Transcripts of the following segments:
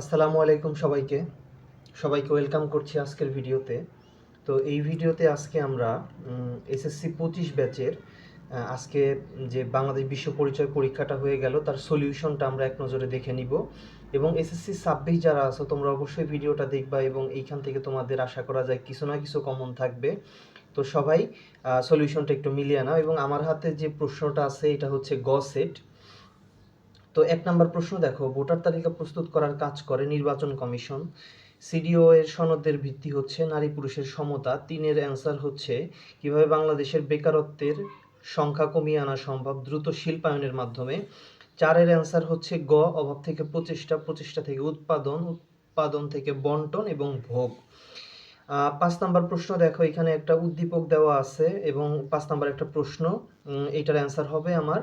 আসসালামু আলাইকুম সবাইকে। সবাইকে ওয়েলকাম করছি আজকের ভিডিওতে। তো এই ভিডিওতে আজকে আমরা এসএসসি পঁচিশ ব্যাচের আজকে যে বাংলাদেশ বিশ্ব পরিচয় পরীক্ষাটা হয়ে গেল, তার সলিউশনটা আমরা এক নজরে দেখে নিব। এবং এসএসসি ছাব্বিশ যারা আছো, তোমরা অবশ্যই ভিডিওটা দেখবা এবং এইখান থেকে তোমাদের আশা করা যায় কিছু না কিছু কমন থাকবে। তো সবাই সলিউশনটা একটু মিলিয়ে নাও এবং আমার হাতে যে প্রশ্নটা আছে, এটা হচ্ছে গ সেট তো এক নম্বর প্রশ্ন দেখো, ভোটার তালিকা প্রস্তুত করার কাজ করে নির্বাচন কমিশন। সিডিও এর সনদের ভিত্তি হচ্ছে নারী পুরুষের সমতা। তিনের অ্যান্সার হচ্ছে, কীভাবে বাংলাদেশের বেকারত্বের সংখ্যা কমিয়ে আনা সম্ভব দ্রুত শিল্পায়নের মাধ্যমে? চারের অ্যান্সার হচ্ছে গ, অভাব থেকে প্রচেষ্টা প্রচেষ্টা থেকে উৎপাদন উৎপাদন থেকে বন্টন এবং ভোগ। পাঁচ নাম্বার প্রশ্ন দেখো, এখানে একটা উদ্দীপক দেওয়া আছে এবং পাঁচ নাম্বার একটা প্রশ্ন এটার অ্যান্সার হবে আমার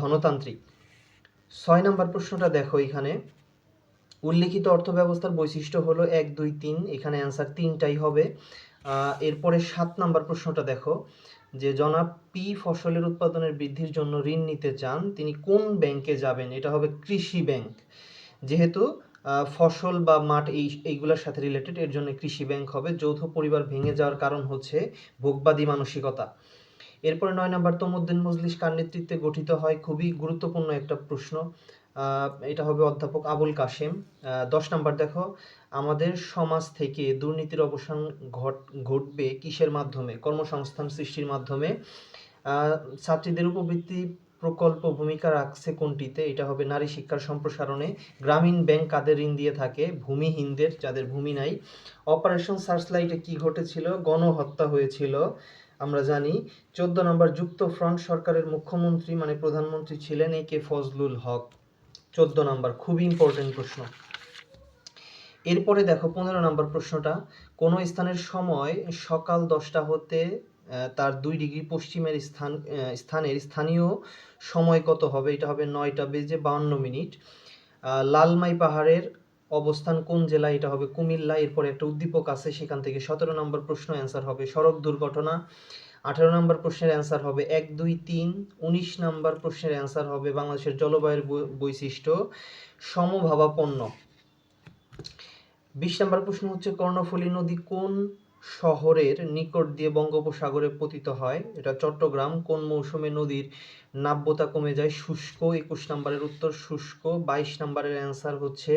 ধনতান্ত্রিক। ছয় নম্বর প্রশ্নটা দেখো এখানে। উল্লিখিত অর্থ ব্যবস্থার বৈশিষ্ট্য হলো এক, দুই, তিন, এখানে অ্যান্সার তিনটাই হবে। এরপরে সাত নাম্বার প্রশ্নটা দেখো, যে জনাব পি ফসলের উৎপাদনের বৃদ্ধির জন্য ঋণ নিতে চান, তিনি কোন ব্যাংকে যাবেন? এটা হবে কৃষি ব্যাংক যেহেতু ফসল বা মাঠ এই, এইগুলোর সাথে রিলেটেড এর জন্য কৃষি ব্যাংক হবে। যৌথ পরিবার ভেঙে যাওয়ার কারণ হচ্ছে ভোগবাদী মানসিকতা। এরপরে নয় নম্বর, তমুদ্দিন মজলিস কার নেতৃত্বে গঠিত হয় খুবই গুরুত্বপূর্ণ একটা প্রশ্ন। এটা হবে অধ্যাপক আবুল কাশেম। দশ নম্বর দেখো, আমাদের সমাজ থেকে দুর্নীতির অবসান ঘট, ঘটবে কিসের মাধ্যমে? কর্মসংস্থান সৃষ্টির মাধ্যমে। ছাত্রীদের উপবৃত্তি প্রকল্প ভূমিকা রাখছে কোনটিতে? এটা হবে নারী শিক্ষার সম্প্রসারণে। গ্রামীণ ব্যাংক কাদের ঋণ দিয়ে থাকে? ভূমিহীনদের, যাদের ভূমি নাই। অপারেশন সার্চলাইটে কি ঘটেছিল? গণহত্যা হয়েছিল। আমরা জানি, চোদ্দ নম্বর যুক্ত ফ্রন্ট সরকারের মুখ্যমন্ত্রী মানে প্রধানমন্ত্রী ছিলেন এ কে ফজলুল হক। চোদ্দ নম্বর, খুবই ইম্পর্টেন্ট প্রশ্ন। এরপরে দেখো, পনেরো নম্বর প্রশ্নটা, কোন স্থানের সময় সকাল দশটা হতে তার দুই ডিগ্রি পশ্চিমের স্থান স্থানের স্থানীয় সময় কত হবে? এটা হবে নয়টা বেজে বাউন্ন মিনিট। লালমাই পাহাড়ের অবস্থান কোন জেলায়, এটা হবে কুমিল্লা, এরপরে একটা উদ্দীপক আছে সেখান থেকে সতেরো নম্বর প্রশ্ন অ্যান্সার হবে সড়ক দুর্ঘটনা, আঠারো নম্বর প্রশ্নের অ্যান্সার হবে এক, দুই, তিন, উনিশ নম্বর প্রশ্নের অ্যান্সার হবে বাংলাদেশের জলবায়ুর বৈশিষ্ট্য, সমভাবাপন্ন। বিশ নম্বর প্রশ্ন হচ্ছে কর্ণফুলী নদী কোন শহরের নিকট দিয়ে বঙ্গোপসাগরে পতিত হয়? এটা চট্টগ্রাম, কোন মৌসুমে নদীর নাব্যতা কমে যায়? শুষ্ক, একুশ নম্বরের উত্তর শুষ্ক, বাইশ নম্বরের অ্যান্সার হচ্ছে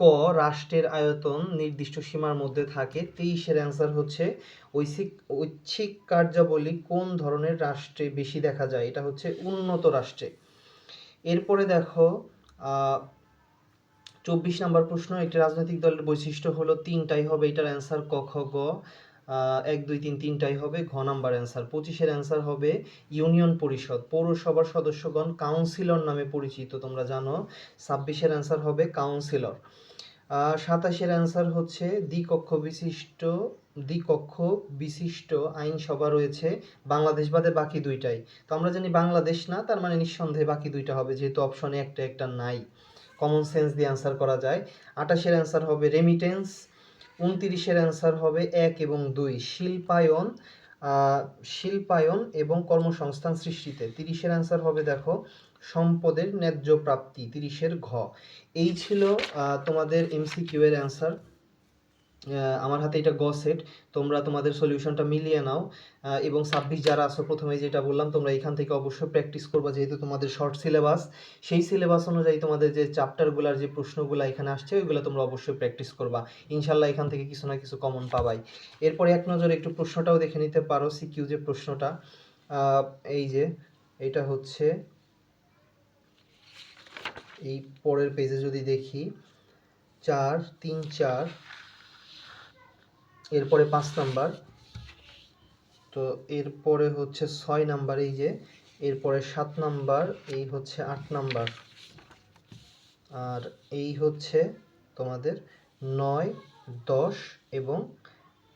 ক রাষ্ট্রের আয়তন নির্দিষ্ট সীমার মধ্যে থাকে। তেইশের অ্যান্সার হচ্ছে ঐচ্ছিক ঐচ্ছিক কার্যাবলী কোন ধরনের রাষ্ট্রে বেশি দেখা যায়? এটা হচ্ছে উন্নত রাষ্ট্রে। এরপরে দেখো চব্বিশ নম্বর প্রশ্ন, একটি রাজনৈতিক দলের বৈশিষ্ট্য হলো তিনটাই হবে, এটার অ্যান্সার ক, খ, গ। এক, দুই, তিন, তিনটাই হবে, ঘ নাম্বার অ্যান্সার পঁচিশের অ্যান্সার হবে ইউনিয়ন পরিষদ, পৌরসভার সদস্যগণ কাউন্সিলর নামে পরিচিত, তোমরা জানো। ছাব্বিশের অ্যান্সার হবে কাউন্সিলর সাতাশের অ্যান্সার হচ্ছে দ্বিকক্ষ বিশিষ্ট দ্বিকক্ষ বিশিষ্ট আইনসভা রয়েছে, বাংলাদেশ বাদে বাকি দুইটাই। তো আমরা জানি বাংলাদেশ না, তার মানে নিঃসন্দেহে বাকি দুইটা হবে, যেহেতু অপশনে একটা একটা নাই। কমন সেন্স দিয়ে অ্যান্সার করা যায়। আঠাশের অ্যান্সার হবে রেমিটেন্স উনতিরিশের অ্যান্সার হবে এক এবং দুই। শিল্পায়ন শিল্পায়ন এবং কর্মসংস্থান সৃষ্টিতে। তিরিশের অ্যান্সার হবে, দেখো, সম্পদের ন্যায্য প্রাপ্তি, তিরিশের ঘ। এই ছিল তোমাদের এমসিকিউ এর অ্যান্সার আমার হাতে এটা গ সেট। তোমরা তোমাদের সলিউশনটা মিলিয়ে নাও। এবং ছাব্বিশ যারা আছো, প্রথমে যেটা বললাম, তোমরা এখান থেকে অবশ্যই প্র্যাকটিস করবা, যেহেতু তোমাদের শর্ট সিলেবাস সেই সিলেবাস অনুযায়ী তোমাদের যে চ্যাপ্টারগুলোর যে প্রশ্নগুলো এখানে আসছে, ওইগুলো তোমরা অবশ্যই প্র্যাকটিস করবা। ইনশাল্লাহ এখান থেকে কিছু না কিছু কমন পাবাই। এরপরে এক নজরে একটু প্রশ্নটাও দেখে নিতে পারো সিকিউ যে প্রশ্নটা। এই যে, এটা হচ্ছে, এই পরের পেজে যদি দেখি, চার, তিন, চার এরপরে পাঁচ নাম্বার। তো এরপরে হচ্ছে ছয় নাম্বার এই যে, এরপরে সাত নাম্বার, এই হচ্ছে আট নাম্বার। আর এই হচ্ছে তোমাদের নয়, দশ এবং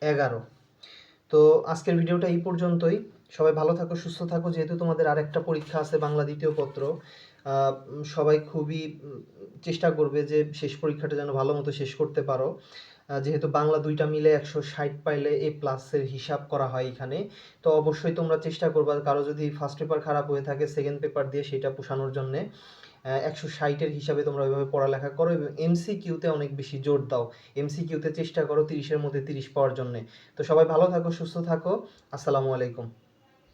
এগারো। তো আজকের ভিডিওটা এই পর্যন্তই। সবাই ভালো থাকো, সুস্থ থাকো। যেহেতু তোমাদের আরেকটা পরীক্ষা আছে বাংলা দ্বিতীয় পত্র সবাই খুবই চেষ্টা করবে যে শেষ পরীক্ষাটা যেন ভালো মতো শেষ করতে পারো। যেহেতু বাংলা দুইটা মিলে একশো ষাট পাইলে এ প্লাসের হিসাব করা হয় এখানে। তো অবশ্যই তোমরা চেষ্টা করবা, কারও যদি ফার্স্ট পেপার খারাপ হয়ে থাকে সেকেন্ড পেপার দিয়ে সেটা পোষানোর জন্যে। একশো ষাটের হিসাবে তোমরা ওইভাবে পড়ালেখা করো এবং এমসি কিউতে অনেক বেশি জোর দাও। এমসি কিউতে চেষ্টা করো তিরিশের মধ্যে তিরিশ পাওয়ার জন্যে। তো সবাই ভালো থাকো, সুস্থ থাকো। আসসালামু আলাইকুম।